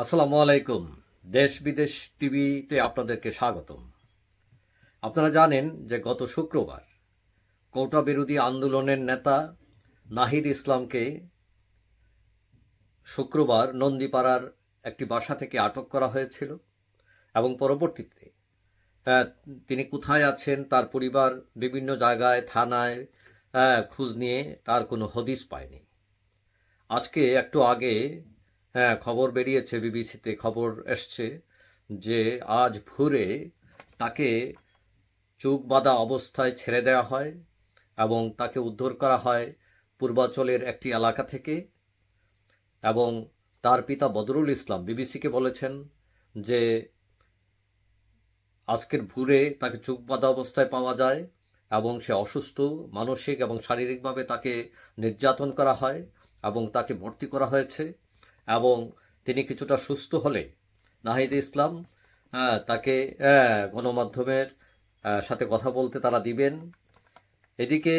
আসসালামু আলাইকুম। দেশ বিদেশ টিভিতে আপনাদেরকে স্বাগতম। আপনারা জানেন যে গত শুক্রবার কোটা বিরোধী আন্দোলনের নেতা নাহিদ ইসলামকে শুক্রবার নন্দীপাড়ার একটি বাসা থেকে আটক করা হয়েছিল এবং পরবর্তীতে তিনি কোথায় আছেন, তার পরিবার বিভিন্ন জায়গায়, থানায় খোঁজ নিয়ে তার কোনো হদিস পায়নি। আজকে একটু আগে হ্যাঁ খবর বেরিয়েছে বিবিসিতে, খবর এসছে যে আজ ভোরে তাকে চোখ বাঁধা অবস্থায় ছেড়ে দেওয়া হয় এবং তাকে উদ্ধার করা হয় পূর্বাঞ্চলের একটি এলাকা থেকে এবং তার পিতা বদরুল ইসলাম, বিবিসিকে বলেছেন যে আজকের ভোরে তাকে চোখ বাঁধা অবস্থায় পাওয়া যায় এবং সে অসুস্থ, মানসিক এবং শারীরিকভাবে তাকে নির্যাতন করা হয় এবং তাকে ভর্তি করা হয়েছে। এবং তিনি কিছুটা সুস্থ হলে নাহিদ ইসলাম হ্যাঁ, তাকে হ্যাঁ, গণমাধ্যমের সাথে কথা বলতে তারা দিবেন। এদিকে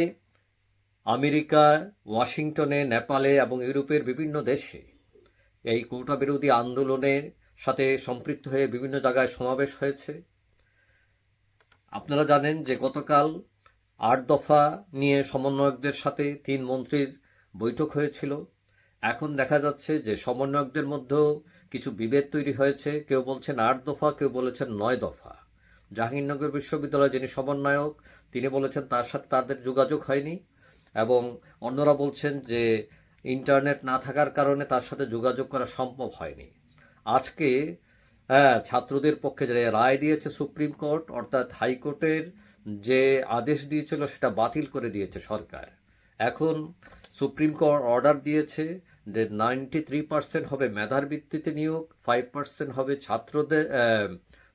আমেরিকা ওয়াশিংটনে নেপালে এবং ইউরোপের বিভিন্ন দেশে এই কোটা বিরোধী আন্দোলনের সাথে সম্পৃক্ত হয়ে বিভিন্ন জায়গায় সমাবেশ হয়েছে। আপনারা জানেন যে গতকাল আট দফা নিয়ে সমন্বয়কদের সাথে তিন মন্ত্রীর বৈঠক হয়েছিল। এখন দেখা যাচ্ছে যে সমন্বয়কদের মধ্যেও কিছু বিভেদ তৈরি হয়েছে। কেউ বলছেন আট দফা, কেউ বলেছেন নয় দফা। জাহাঙ্গীরনগর বিশ্ববিদ্যালয়ে যিনি সমন্বয়ক, তিনি বলেছেন তার সাথে তাদের যোগাযোগ হয়নি এবং অন্যরা বলছেন যে ইন্টারনেট না থাকার কারণে তার সাথে যোগাযোগ করা সম্ভব হয়নি। আজকে হ্যাঁ ছাত্রদের পক্ষে যে রায় দিয়েছে সুপ্রিম কোর্ট, অর্থাৎ হাইকোর্টের যে আদেশ দিয়েছিল সেটা বাতিল করে দিয়েছে সরকার। এখন সুপ্রিম কোর্ট অর্ডার দিয়েছে যে নাইনটি থ্রি পার্সেন্ট হবে মেধার ভিত্তিতে নিয়োগ, ফাইভ পার্সেন্ট হবে ছাত্রদের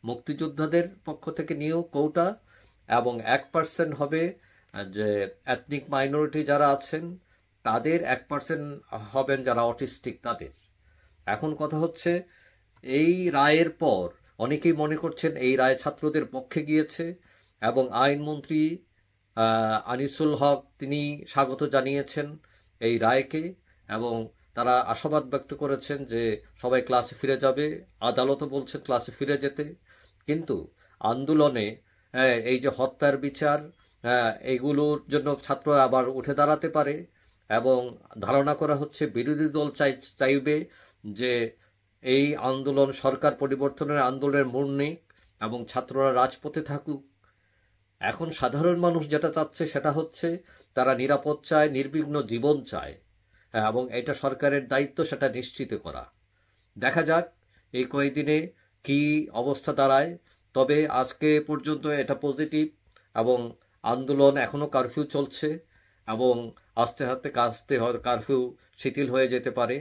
মুক্তিযোদ্ধাদের পক্ষ থেকে নিয়োগ কোটা, এবং এক পার্সেন্ট হবে যে এথনিক মাইনরিটি যারা আছেন, তাদের এক পার্সেন্ট হবেন যারা অটিস্টিক তাদের। এখন কথা হচ্ছে, এই রায়ের পর অনেকেই মনে করছেন এই রায় ছাত্রদের পক্ষে গিয়েছে, এবং আইনমন্ত্রী আনিসুল হক তিনি স্বাগত জানিয়েছেন এই রায়কে এবং তারা আশাবাদ ব্যক্ত করেছেন যে সবাই ক্লাসে ফিরে যাবে। আদালতও বলছেন ক্লাসে ফিরে যেতে। কিন্তু আন্দোলনে হ্যাঁ, এই যে হত্যার বিচার হ্যাঁ, এইগুলোর জন্য ছাত্ররা আবার উঠে দাঁড়াতে পারে এবং ধারণা করা হচ্ছে বিরোধী দল চাই চাইবে যে এই আন্দোলন সরকার পরিবর্তনের আন্দোলনের মোড় নেই এবং ছাত্ররা রাজপথে থাকুক। এখন সাধারণ মানুষ যেটা চাচ্ছে সেটা হচ্ছে তারা নিরাপদ চায় নির্বিঘ্ন জীবন চায় হ্যাঁ, এবং এটা সরকারের দায়িত্ব সেটা নিশ্চিত করা। দেখা যাক এই কয়েকদিনে কি অবস্থা দাঁড়ায় তবে আজকে পর্যন্ত এটা পজিটিভ এবং আন্দোলন এখনও কারফিউ চলছে এবং আস্তে আস্তে আস্তে কারফিউ শিথিল হয়ে যেতে পারে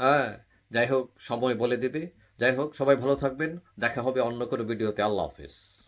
হ্যাঁ যাই হোক সময় বলে দেবে। যাই হোক সবাই ভালো থাকবেন দেখা হবে অন্য কোনো ভিডিওতে আল্লাহ হাফেজ।